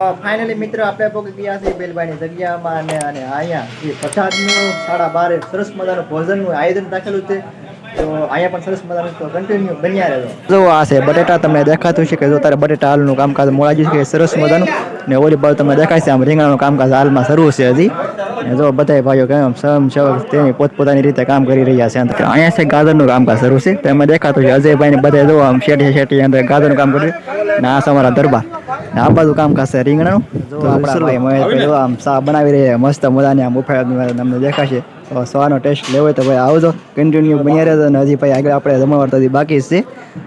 Finally મિત્રો, આપણે પહોંચી ગયા છીએ બેલભાઈની જગ્યામાં અને અને અહીંયા એ પ્રસાદનું સાડા બારે સરસ મજાનું ભોજનનું આયોજન રાખેલું છે. તો અહીંયા પણ સરસ મજાનું તો કન્ટિન્યુ બન્યા રહેજો. જો આ છે બટેટા તમને દેખાતું છે કે જો તારે બટેટા હાલનું કામકાજ મોડાજી છે સરસ મજાનું. ને ઓલી બાજુ તમને દેખાય છે આમ રીંગણાનું કામકાજ હાલમાં શરૂ છે હજી. ને જો બધા ભાઈઓ કેમ સમ સવક તેની પોતપોતાની રીતે કામ કરી રહ્યા છે. અંત અહીંયા છે ગાજરનું કામકાજ શરૂ છે. તો એમાં દેખાતું છે અજયભાઈ ને બધા જો આમ શેઠી શેઠી અંદર ગાજરનું કામ કર્યું ને આ છે અમારા દરબાર. ને આ બાજુ કામ કરશે રીંગણાનું? તો આપણે આમ સા બનાવી રહ્યા મસ્ત મજાની આમ ઉફાળ તમને દેખાશે. તો સવાનો ટેસ્ટ લેવો હોય તો ભાઈ આવજો કન્ટિન્યુ બન્યા રહેતો અને હજી ભાઈ આગળ આપણે જમણવાર તો બાકી છે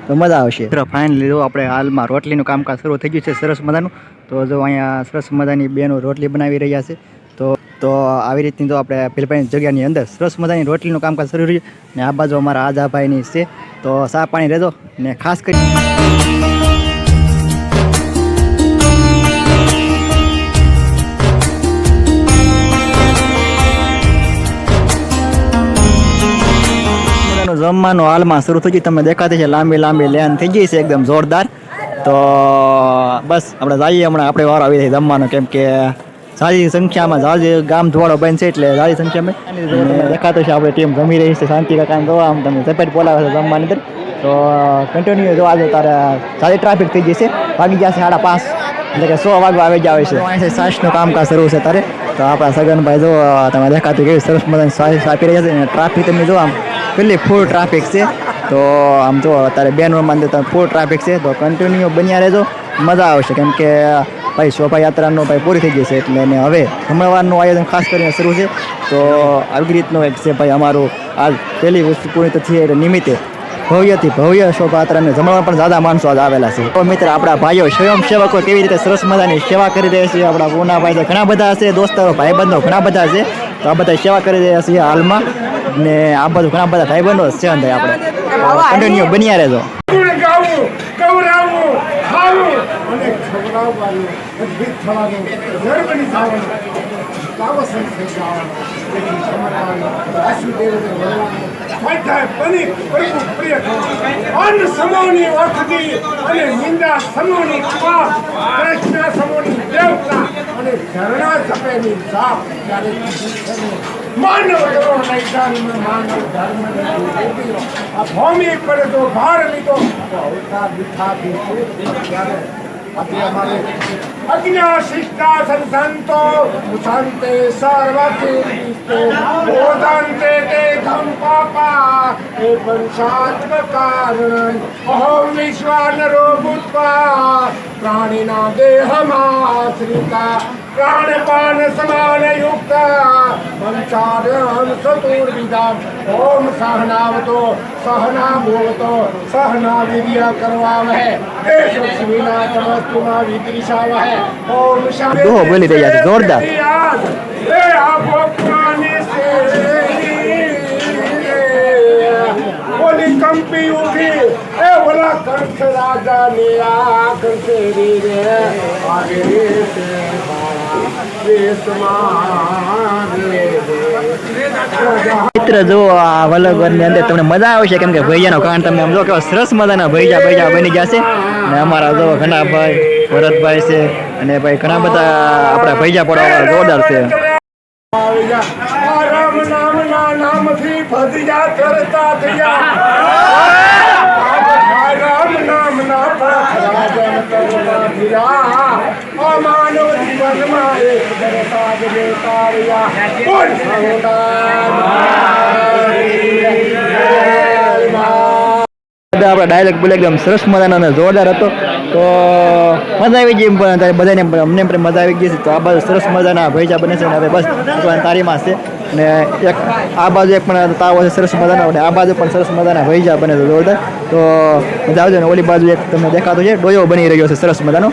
તો મજા આવશે. ફાઇનલી જો આપણે હાલમાં રોટલીનું કામકાજ શરૂ થઈ ગયું છે સરસ મજાનું. તો જો અહીંયા સરસ મજાની બેનો રોટલી બનાવી રહ્યા છે. તો તો આવી રીતની તો આપણે પેલભાઈની જગ્યાની અંદર સરસ મજાની રોટલીનું કામકાજ શરૂ રહ્યું ને આ બાજુ અમારા આજાભાઈની છે. તો સા પાણી રહેજો ને ખાસ કરી જમવાનું હાલમાં શરૂ થઈ ગયું. તમને દેખાતી છે લાંબી લાંબી લેન થઈ ગઈ છે એકદમ જોરદાર. તો બસ આપણે જઈએ. હમણાં આપણે વાર આવી જાય જમવાનો. કેમ કે સારી સંખ્યામાં જાજી ગામ ધોવાડો બંધ છે એટલે સારી સંખ્યામાં. દેખાતો છે આપણે ટીમ જમી રહી છે શાંતિ કાકા જોવા. આમ તમે સપેટ બોલાવે છે જમવાની અંદર. તો કન્ટિન્યુ જોવા જો તારે સારી ટ્રાફિક થઈ જશે ભાગી વાગી ગયા છે સાડા પાંચ. એટલે કે સો વાગવા આવી જ આવે છે. સાસનું કામકાજ શરૂ છે તારે. તો આપણા સગનભાઈ જો તમે દેખાતું કેવી સરસ મજાની સારી આપી રહ્યા છે. અને ટ્રાફિક તમે જો આમ પેલી ફૂલ ટ્રાફિક છે. તો આમ જો અત્યારે બે નંબરમાં અંદર તમે ફૂલ ટ્રાફિક છે. તો કન્ટિન્યુ બન્યા રહેજો. મજા આવશે. કેમ કે, ભાઈ, શોભાયાત્રાનો ભાઈ પૂરી થઈ છે. એટલે ને હવે જમણવારનું આયોજન ખાસ કરીને શરૂ છે. તો આવી રીતનું એક છે ભાઈ અમારું આજ પહેલી વસ્તુ પૂરી તો થઈ એટલે નિમિત્તે ભવ્યથી ભવ્ય શોભાયાત્રાને જમણવાર પણ દાદા માણસો આજ આવેલા છે. તો મિત્ર, આપણા ભાઈઓ સ્વયંસેવકો કેવી રીતે સરસ મજાની સેવા કરી રહ્યા છે? આપણા પૂના ભાઈ ઘણા બધા છે. દોસ્તારો ભાઈબંધો ઘણા બધા છે. તો આ બધા સેવા કરી રહ્યા છીએ હાલમાં. ને આ બધું ઘણા બધા ભાઈબંધો છે અંદર આપણે. કન્ટિન્યુ બન્યા રહેજો. બની અન્ન સમોની અને નિંદા સમોની પાપ. કૃષ્ણ સમોની દેવતા અને ઝરણા જપેની સાપ. ત્યારે કીધું છે ને, માનવ ધરો નૈદાન માનવ ધર્મ આ ભૂમિ પર જો ભાર લીધો, તો અવતાર વિઠાથી ત્યારે આપણે અમારે અજ્ઞા શિષ્ટા સંતો તે દેહમાશ્રિતા પ્રાણપાન સમાન યુક્ત. ہم چار ہم ستور بیدار اوم سہنا بتو سہنا بولتو سہنا ویدیا کروام ہے ایشو سمینا تمستما ویدی شاو ہے اوم شاہ دو ہو بولی دے یاد زور دا اے آپ اپنانی سے بولی کم پی اوکی મિત્ર, જો આ વલ્લભની અંદર તમને મજા આવશે, કેમ કે ભૈયાનો કારણ તમે સમજો કેવા સરસ મજાના ભૈયા ભૈયા બની જશે ને અમારા જો ઘણા ભાઈ ભરતભાઈ છે, અને ભાઈ ઘણા બધા આપણા ભૈયા પડવા જોરદાર છે. રામ નામના નામથી ભજ્યા કરતા થયા આ રામ નામના પથ રાજન કરવા થયા. આ માનવ જીવનમાં એક દરતા જ બેતાર્યા. બોલ સૌદાર. બધા આપણા ડાયલોગ બોલે એકદમ સરસ મજાનો અને જોરદાર હતો. તો મજા આવી ગઈ પણ બધાને અમને પણ મજા આવી ગઈ છે. તો આ બાજુ સરસ મજાના ભૈજા બને છે અને હવે બસ તારીમાં છે. અને એક આ બાજુ એક પણ તાવ છે સરસ મજાના અને આ બાજુ પણ સરસ મજાના ભૈજા બને છે જોરદાર. તો મજા આવજો ને ઓલી બાજુ એક તમને દેખાતો છે. ડોયો બની રહ્યો છે સરસ મજાનો.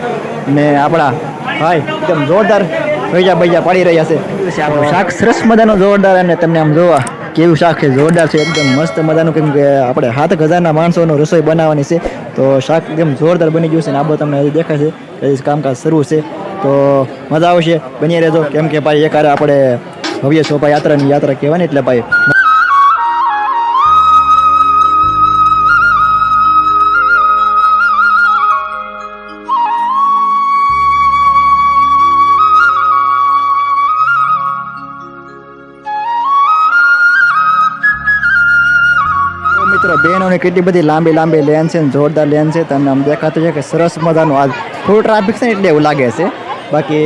ને આપણા ભાઈ એકદમ જોરદાર ભૈયા ભૈયા પાડી રહ્યા છે. શાક સરસ મજાનું જોરદાર અને તમને આમ જોવા કેવું શાક છે, જોરદાર છે, એકદમ મસ્ત મજાનું કેમ કે આપણે સાત હજારના માણસોનું રસોઈ બનાવવાની છે. તો શાક એકદમ જોરદાર બની ગયું છે ને આ બધું તમને હજી દેખાય છે, હજી કામકાજ શરૂ છે. તો મજા આવશે બની રહેજો. કેમ કે ભાઈ એકારે આપણે ભવ્ય શોભાયાત્રાની યાત્રા કહેવાની એટલે ભાઈ બહેનોની કેટલી બધી લાંબી લાંબી લેન છે જોરદાર લેન છે. તમને આમ દેખાતું છે કે સરસ મજાનું આજ થોડું ટ્રાફિક છે એટલે એવું લાગે છે. બાકી